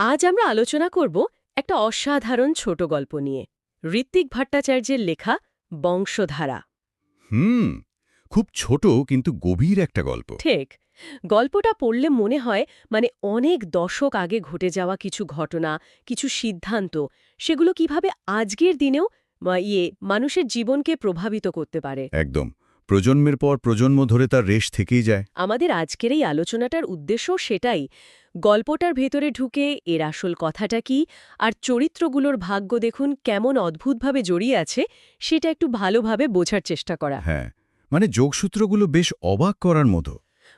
আজ আমরা আলোচনা করব একটা অসাধারণ ছোট গল্প নিয়ে ঋত্বিক ভট্টাচার্যের লেখা বংশধারা। হুম খুব ছোট কিন্তু গভীর একটা গল্প। ঠিক গল্পটা পড়লে মনে হয় মানে অনেক দশক আগে ঘটে যাওয়া কিছু ঘটনা কিছু সিদ্ধান্ত সেগুলো কীভাবে আজকের দিনেও ইয়ে মানুষের জীবনকে প্রভাবিত করতে পারে। একদম। প্রজন্মের পর প্রজন্ম ধরে তার রেশ থেকেই যায়। আমাদের আজকের এই আলোচনাটার উদ্দেশ্য সেটাই গল্পটার ভেতরে ঢুকে এর আসল কথাটা কি আর চরিত্রগুলোর ভাগ্য দেখুন কেমন অদ্ভুতভাবে জড়িয়ে আছে সেটা একটু ভালোভাবে বোঝার চেষ্টা করা। হ্যাঁ মানে যোগসূত্রগুলো বেশ অবাক করার মতো।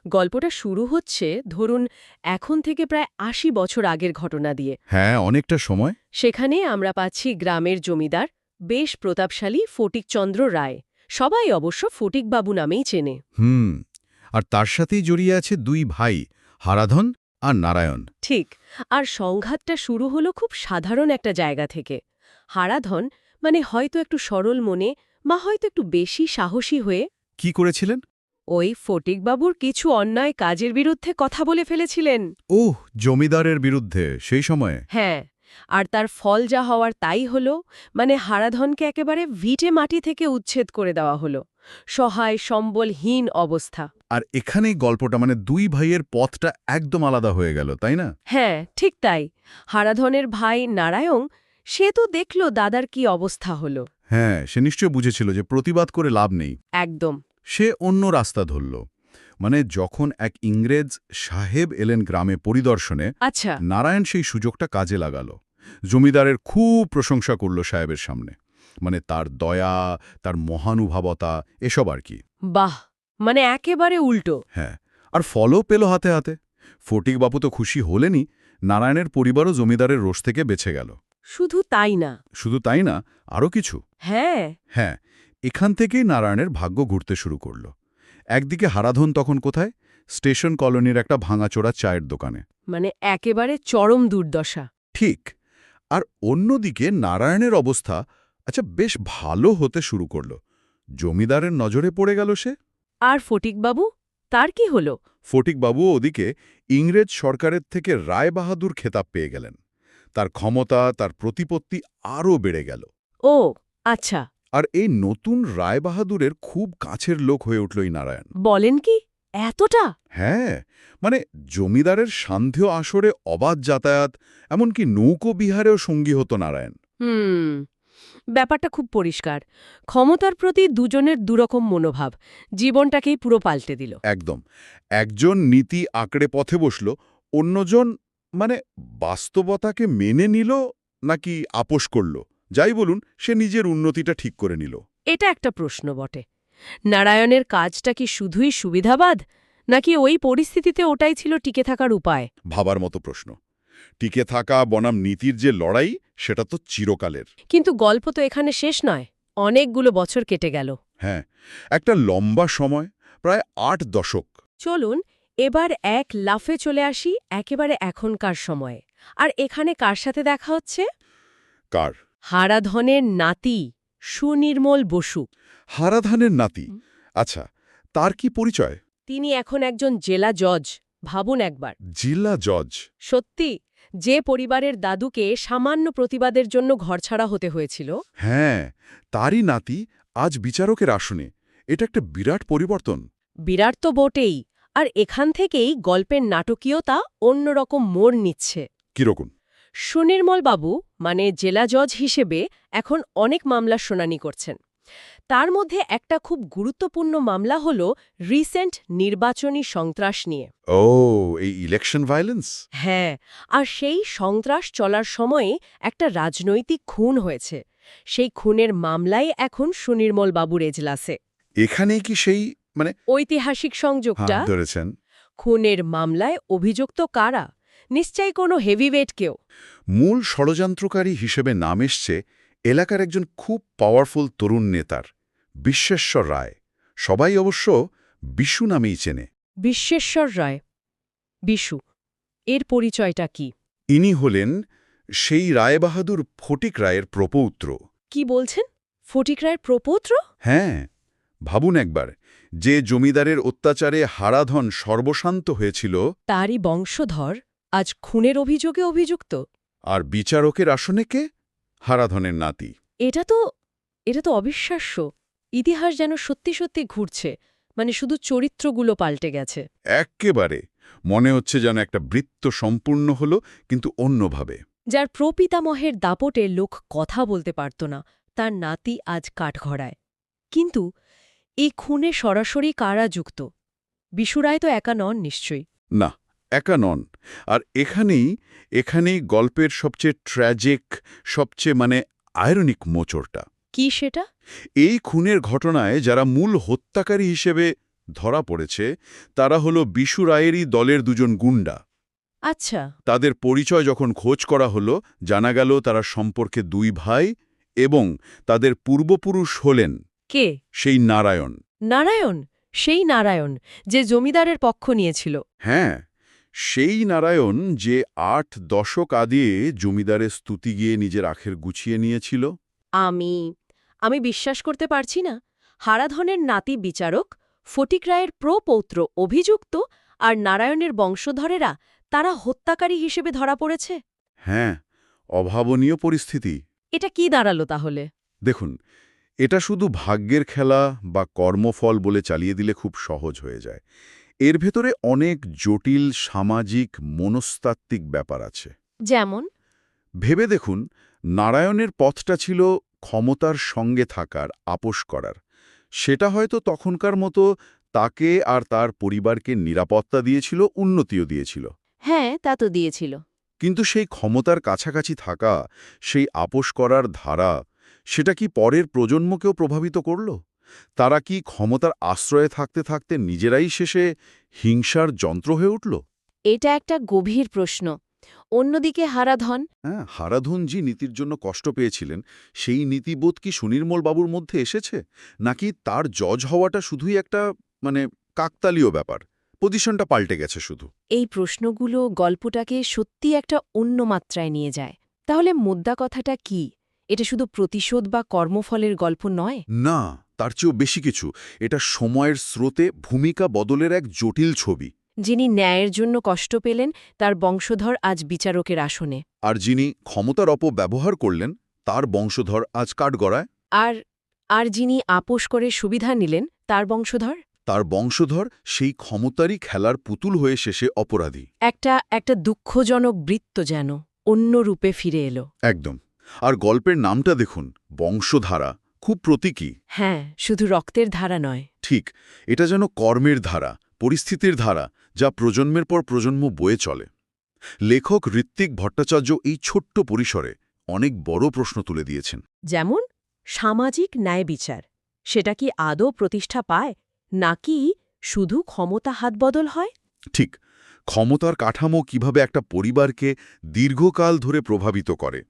গল্পটা শুরু হচ্ছে ধরুন এখন থেকে প্রায় আশি বছর আগের ঘটনা দিয়ে। হ্যাঁ অনেকটা সময়। সেখানে আমরা পাচ্ছি গ্রামের জমিদার বেশ প্রতাপশালী ফটিকচন্দ্র রায়। সবাই অবশ্য ফটিকবাবু নামেই চেনে। হুম আর তার সাথেই জড়িয়ে আছে দুই ভাই হারাধন আর নারায়ণ। ঠিক আর সংঘাতটা শুরু হলো খুব সাধারণ একটা জায়গা থেকে। হারাধন মানে হয়তো একটু সরল মনে বা হয়তো একটু বেশি সাহসী হয়ে কি করেছিলেন? ওই ফটিকবাবুর কিছু অন্যায় কাজের বিরুদ্ধে কথা বলে ফেলেছিলেন। ওহ জমিদারের বিরুদ্ধে সেই সময়ে? হ্যাঁ। আর তার ফল যা হওয়ার তাই হলো মানে হারাধনকে একেবারে ভিটে মাটি থেকে উচ্ছেদ করে দেওয়া হলো। সহায় সম্বলহীন অবস্থা। আর এখানেই গল্পটা মানে দুই ভাইয়ের পথটা একদম আলাদা হয়ে গেল তাই না? হ্যাঁ ঠিক তাই। হারাধনের ভাই নারায়ণ সে তো দেখল দাদার কি অবস্থা হলো। হ্যাঁ সে নিশ্চয় বুঝেছিল যে প্রতিবাদ করে লাভ নেই। একদম। সে অন্য রাস্তা ধরল। মানে যখন এক ইংরেজ সাহেব এলেন গ্রামে পরিদর্শনে আচ্ছা। নারায়ণ সেই সুযোগটা কাজে লাগাল। জমিদারের খুব প্রশংসা করল সাহেবের সামনে। মানে তার দয়া তার মহানুভাবতা এসব আর কি। বাহ! মানে একেবারে উল্টো। হ্যাঁ আর ফলও পেল হাতে হাতে। ফটিক বাপু তো খুশি হলেনি নারায়ণের পরিবারও জমিদারের রোষ থেকে বেছে গেল। শুধু তাই না? শুধু তাই না আরও কিছু। হ্যাঁ। হ্যাঁ এখান থেকেই নারায়ণের ভাগ্য ঘুরতে শুরু করল। একদিকে হারাধন তখন কোথায়? স্টেশন কলোনির একটা ভাঙাচোরা চায়ের দোকানে। মানে একেবারে চরম দুর্দশা। ঠিক। আর অন্যদিকে নারায়ণের অবস্থা আচ্ছা বেশ ভালো হতে শুরু করল। জমিদারের নজরে পড়ে গেল সে। আর ফটিকবাবু? তার কি হল? ফটিকবাবু ওদিকে ইংরেজ সরকারের থেকে রায় বাহাদুর খেতাব পেয়ে গেলেন। তার ক্ষমতা তার প্রতিপত্তি আরও বেড়ে গেল। ও আচ্ছা। আর এই নতুন রায়বাহাদুরের খুব কাছের লোক হয়ে উঠল এই নারায়ণ। বলেন কি? এতটা? হ্যাঁ মানে জমিদারের সান্ধ্য আসরে অবাধ যাতায়াত এমনকি নৌকো বিহারেও সঙ্গী হতো নারায়ণ। হুম ব্যাপারটা খুব পরিষ্কার। ক্ষমতার প্রতি দুজনের দুরকম মনোভাব জীবনটাকেই পুরো পাল্টে দিল। একদম। একজন নীতি আঁকড়ে পথে বসল অন্যজন মানে বাস্তবতাকে মেনে নিল নাকি আপোষ করল? যাই বলুন সে নিজের উন্নতিটা ঠিক করে নিল। এটা একটা প্রশ্ন বটে। নারায়ণের কাজটা কি শুধুই সুবিধাবাদ নাকি ওই পরিস্থিতিতে ওটাই ছিল টিকে থাকার উপায়? ভাবার মতো প্রশ্ন। টিকে থাকা বনাম নীতির যে লড়াই সেটা তো চিরকালের। কিন্তু গল্প তো এখানে শেষ নয় অনেকগুলো বছর কেটে গেল। হ্যাঁ একটা লম্বা সময় প্রায় আট দশক। চলুন এবার এক লাফে চলে আসি একেবারে এখনকার সময়ে। আর এখানে কার সাথে দেখা হচ্ছে? কার? হারাধনের নাতি সুনির্মল বসু। হারাধানের নাতি? আচ্ছা তার কি পরিচয়? তিনি এখন একজন জেলা জজ ভাবুন একবার। জিল্লা জজ? সত্যি যে পরিবারের দাদুকে সামান্য প্রতিবাদের জন্য ঘরছাড়া হতে হয়েছিল। হ্যাঁ তারই নাতি আজ বিচারকের আসনে। এটা একটা বিরাট পরিবর্তন। বিরাট তো বটেই আর এখান থেকেই গল্পের নাটকীয়তা অন্যরকম মোড় নিচ্ছে। কীরকম? সুনির্মলবাবু মানে জেলা জজ হিসেবে এখন অনেক মামলা শুনানি করছেন। তার মধ্যে একটা খুব গুরুত্বপূর্ণ মামলা হল রিসেন্ট নির্বাচনী সন্ত্রাস নিয়ে। ও এই ইলেকশন ভায়োলেন্স হ্যাঁ আর সেই সন্ত্রাস চলার সময়ে একটা রাজনৈতিক খুন হয়েছে। সেই খুনের মামলাই এখন সুনির্মলবাবুর এজলাসে। এখানে কি সেই মানে ঐতিহাসিক সংযোগটা? হ্যাঁ, ধরেছেন। খুনের মামলায় অভিযুক্ত কারা? নিশ্চয়ই কোনো হেভিওয়েট কেউ। মূল ষড়যন্ত্রকারী হিসেবে নাম এসছে এলাকার একজন খুব পাওয়ারফুল তরুণ নেতার বিশ্বেশ্বর রায়। সবাই অবশ্য বিশু নামেই চেনে। বিশ্বেশ্বর রায়। বিশু। এর পরিচয়টা কি? ইনি হলেন সেই রায়বাহাদুর ফটিক রায়ের প্রপৌত্র। কি বলছেন? ফটিক রায়ের প্রপৌত্র? হ্যাঁ ভাবুন একবার যে জমিদারের অত্যাচারে হারাধন সর্বশান্ত হয়েছিল তারই বংশধর আজ খুনের অভিযোগে অভিযুক্ত? আর বিচারকের আসনে কে? হারাধনের নাতি। এটা তো এটা তো অবিশ্বাস্য। ইতিহাস যেন সত্যি সত্যি ঘুরছে মানে শুধু চরিত্রগুলো পাল্টে গেছে। এক্কেবারে। মনে হচ্ছে যেন একটা বৃত্ত সম্পূর্ণ হলো কিন্তু অন্যভাবে। যার প্রপিতামহের দাপটে লোক কথা বলতে পারত না তার নাতি আজ কাঠঘড়ায়। কিন্তু এই খুনে সরাসরি কারা যুক্ত? বিশুরায় তো একা নন নিশ্চয়ই। না একা নন। আর এখানেই এখানেই গল্পের সবচেয়ে ট্র্যাজিক সবচেয়ে মানে আয়রনিক মোচড়টা। কি সেটা? এই খুনের ঘটনায় যারা মূল হত্যাকারী হিসেবে ধরা পড়েছে তারা হল বিশু রায়েরই দলের দুজন গুন্ডা। আচ্ছা। তাদের পরিচয় যখন খোঁজ করা হলো জানা গেল তারা সম্পর্কে দুই ভাই এবং তাদের পূর্বপুরুষ হলেন কে? সেই নারায়ণ। নারায়ণ? সেই নারায়ণ যে জমিদারের পক্ষ নিয়েছিল। হ্যাঁ। সেই নারায়ণ যে আট দশক আদিয়ে জমিদারের স্তুতি গিয়ে নিজের আখের গুছিয়ে নিয়েছিল? আমি আমি বিশ্বাস করতে পারছি না। হারাধনের নাতি বিচারক ফটিক রায়ের প্রপৌত্র অভিযুক্ত আর নারায়ণের বংশধরেরা তারা হত্যাকারী হিসেবে ধরা পড়েছে? হ্যাঁ অভাবনীয় পরিস্থিতি। এটা কি দাঁড়াল তাহলে? দেখুন এটা শুধু ভাগ্যের খেলা বা কর্মফল বলে চালিয়ে দিলে খুব সহজ হয়ে যায়। এর ভেতরে অনেক জটিল সামাজিক মনস্তাত্ত্বিক ব্যাপার আছে। যেমন? ভেবে দেখুন নারায়ণের পথটা ছিল ক্ষমতার সঙ্গে থাকার আপোষ করার। সেটা হয়তো তখনকার মতো তাকে আর তার পরিবারকে নিরাপত্তা দিয়েছিল উন্নতিও দিয়েছিল। হ্যাঁ তা তো দিয়েছিল। কিন্তু সেই ক্ষমতার কাছাকাছি থাকা সেই আপোষ করার ধারা সেটা কি পরের প্রজন্মকেও প্রভাবিত করল? তারা কি ক্ষমতার আশ্রয়ে থাকতে থাকতে নিজেরাই শেষে হিংসার যন্ত্র হয়ে উঠল? এটা একটা গভীর প্রশ্ন। অন্যদিকে হারাধন হ্যাঁ হারাধন যে নীতির জন্য কষ্ট পেয়েছিলেন। সেই নীতিবোধ কি সুনির্মল বাবুর মধ্যে এসেছে? নাকি তার জজ হওয়াটা শুধুই একটা মানে কাকতালীয় ব্যাপার? পজিশনটা পাল্টে গেছে শুধু। এই প্রশ্নগুলো গল্পটাকে সত্যি একটা অন্য মাত্রায় নিয়ে যায়। তাহলে মুদ্রা কথাটা কি? এটা শুধু প্রতিশোধ বা কর্মফলের গল্প নয়? না তার চেয়েও বেশি কিছু। এটা সময়ের স্রোতে ভূমিকা বদলের এক জটিল ছবি। যিনি ন্যায়ের জন্য কষ্ট পেলেন তার বংশধর আজ বিচারকের আসনে। আর যিনি ক্ষমতার অপব্যবহার করলেন তার বংশধর আজ কাঠগড়ায়। আর আর যিনি আপোষ করে সুবিধা নিলেন তার বংশধর? তার বংশধর সেই ক্ষমতারই খেলার পুতুল হয়ে শেষে অপরাধী। একটা একটা দুঃখজনক বৃত্ত যেন অন্য রূপে ফিরে এলো। একদম। আর গল্পের নামটা দেখুন বংশধারা। খুব প্রতীকী। হ্যাঁ শুধু রক্তের ধারা নয়। ঠিক এটা যেন কর্মের ধারা পরিস্থিতির ধারা যা প্রজন্মের পর প্রজন্ম বয়ে চলে। লেখক ঋত্বিক ভট্টাচার্য এই ছোট্ট পরিসরে অনেক বড় প্রশ্ন তুলে দিয়েছেন। যেমন সামাজিক ন্যায় বিচার সেটা কি আদৌ প্রতিষ্ঠা পায় নাকি শুধু ক্ষমতা হাতবদল হয়? ঠিক ক্ষমতার কাঠামো কীভাবে একটা পরিবারকে দীর্ঘকাল ধরে প্রভাবিত করে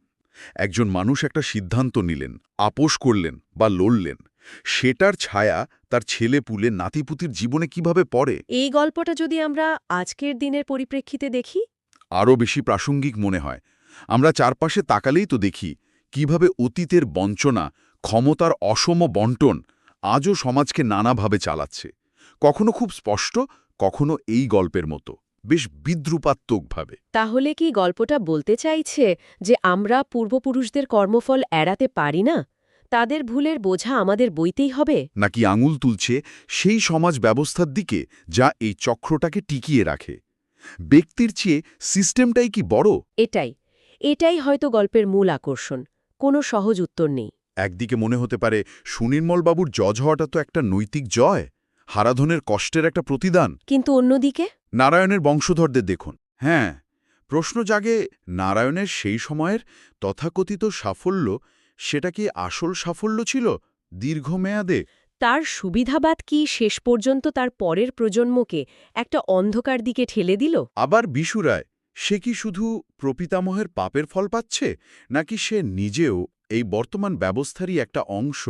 একজন মানুষ একটা সিদ্ধান্ত নিলেন আপোষ করলেন বা লড়লেন। সেটার ছায়া তার ছেলে পুলে নাতিপুতির জীবনে কীভাবে পড়ে? এই গল্পটা যদি আমরা আজকের দিনের পরিপ্রেক্ষিতে দেখি? আরও বেশি প্রাসঙ্গিক মনে হয়। আমরা চারপাশে তাকালেই তো দেখি কীভাবে অতীতের বঞ্চনা ক্ষমতার অসম বন্টন আজও সমাজকে নানাভাবে চালাচ্ছে। কখনো খুব স্পষ্ট কখনো এই গল্পের মতো। বেশ বিদ্রুপাত্মকভাবে তাহলে কি গল্পটা বলতে চাইছে যে আমরা পূর্বপুরুষদের কর্মফল এড়াতে পারি না? তাদের ভুলের বোঝা আমাদের বইতেই হবে? নাকি আঙুল তুলছে সেই সমাজ ব্যবস্থার দিকে যা এই চক্রটাকে টিকিয়ে রাখে? ব্যক্তির চেয়ে সিস্টেমটাই কি বড়? এটাই। এটাই হয়তো গল্পের মূল আকর্ষণ। কোনো সহজ উত্তর নেই। একদিকে মনে হতে পারে সুনির্মলবাবুর জজ হওয়াটা তো একটা নৈতিক জয় হারাধনের কষ্টের একটা প্রতিদান। কিন্তু অন্যদিকে? নারায়ণের বংশধরদের দেখুন। হ্যাঁ প্রশ্ন জাগে নারায়ণের সেই সময়ের তথাকথিত সাফল্য সেটা কি আসল সাফল্য ছিল দীর্ঘমেয়াদে? তার সুবিধাবাদ কি শেষ পর্যন্ত তার পরের প্রজন্মকে একটা অন্ধকার দিকে ঠেলে দিল? আবার বিশুরায় সে কি শুধু প্রপিতামহের পাপের ফল পাচ্ছে নাকি সে নিজেও এই বর্তমান ব্যবস্থারই একটা অংশ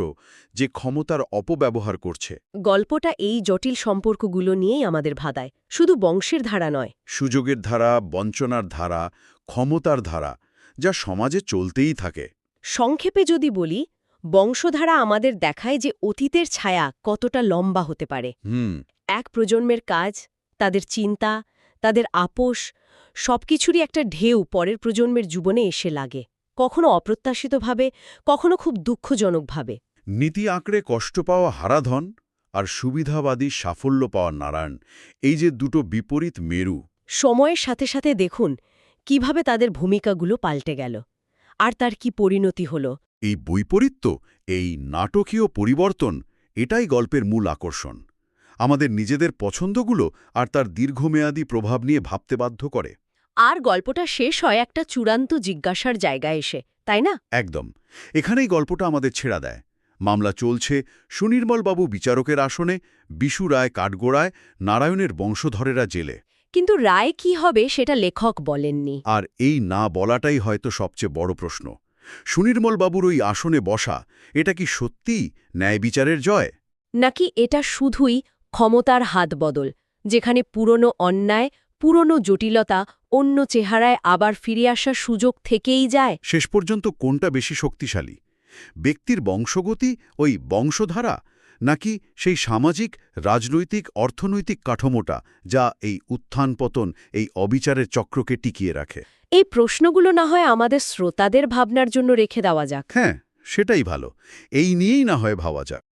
যে ক্ষমতার অপব্যবহার করছে। গল্পটা এই জটিল সম্পর্কগুলো নিয়েই আমাদের ভাদায়। শুধু বংশের ধারা নয়। সুযোগের ধারা বঞ্চনার ধারা ক্ষমতার ধারা যা সমাজে চলতেই থাকে। সংক্ষেপে যদি বলি বংশধারা আমাদের দেখায় যে অতীতের ছায়া কতটা লম্বা হতে পারে। হুম। এক প্রজন্মের কাজ তাদের চিন্তা তাদের আপোষ সবকিছুরই একটা ঢেউ পরের প্রজন্মের জীবনে এসে লাগে। কখনো অপ্রত্যাশিতভাবে কখনো খুব দুঃখজনকভাবে। নীতি আঁকড়ে কষ্ট পাওয়া হারাধন আর সুবিধাবাদী সাফল্য পাওয়া নারায়ণ এই যে দুটো বিপরীত মেরু। সময়ের সাথে সাথে দেখুন কীভাবে তাদের ভূমিকাগুলো পাল্টে গেল আর তার কি পরিণতি হল। এই বৈপরীত্য এই নাটকীয় পরিবর্তন এটাই গল্পের মূল আকর্ষণ। আমাদের নিজেদের পছন্দগুলো আর তার দীর্ঘমেয়াদী প্রভাব নিয়ে ভাবতে বাধ্য করে। আর গল্পটা শেষ হয় একটা চূড়ান্ত জিজ্ঞাসার জায়গায় এসে তাই না? একদম। এখানেই গল্পটা আমাদের ছেড়া দেয়। মামলা চলছে সুনির্মলবাবু বিচারকের আসনে বিশু রায় কাঠগোড়ায় নারায়ণের বংশধরেরা জেলে। কিন্তু রায় কি হবে সেটা লেখক বলেননি। আর এই না বলাটাই হয়তো সবচেয়ে বড় প্রশ্ন। সুনির্মলবাবুর ওই আসনে বসা এটা কি সত্যিই ন্যায় বিচারের জয়? নাকি এটা শুধুই ক্ষমতার হাত বদল যেখানে পুরনো অন্যায় পুরনো জটিলতা অন্য চেহারায় আবার ফিরে আসার সুযোগ থেকেই যায়। শেষ পর্যন্ত কোনটা বেশি শক্তিশালী? ব্যক্তির বংশগতি ওই বংশধারা নাকি সেই সামাজিক রাজনৈতিক অর্থনৈতিক কাঠামোটা যা এই উত্থান পতন এই অবিচারের চক্রকে টিকিয়ে রাখে? এই প্রশ্নগুলো না হয় আমাদের শ্রোতাদের ভাবনার জন্য রেখে দেওয়া যাক। হ্যাঁ সেটাই ভালো। এই নিয়েই না হয় ভাবা যাক।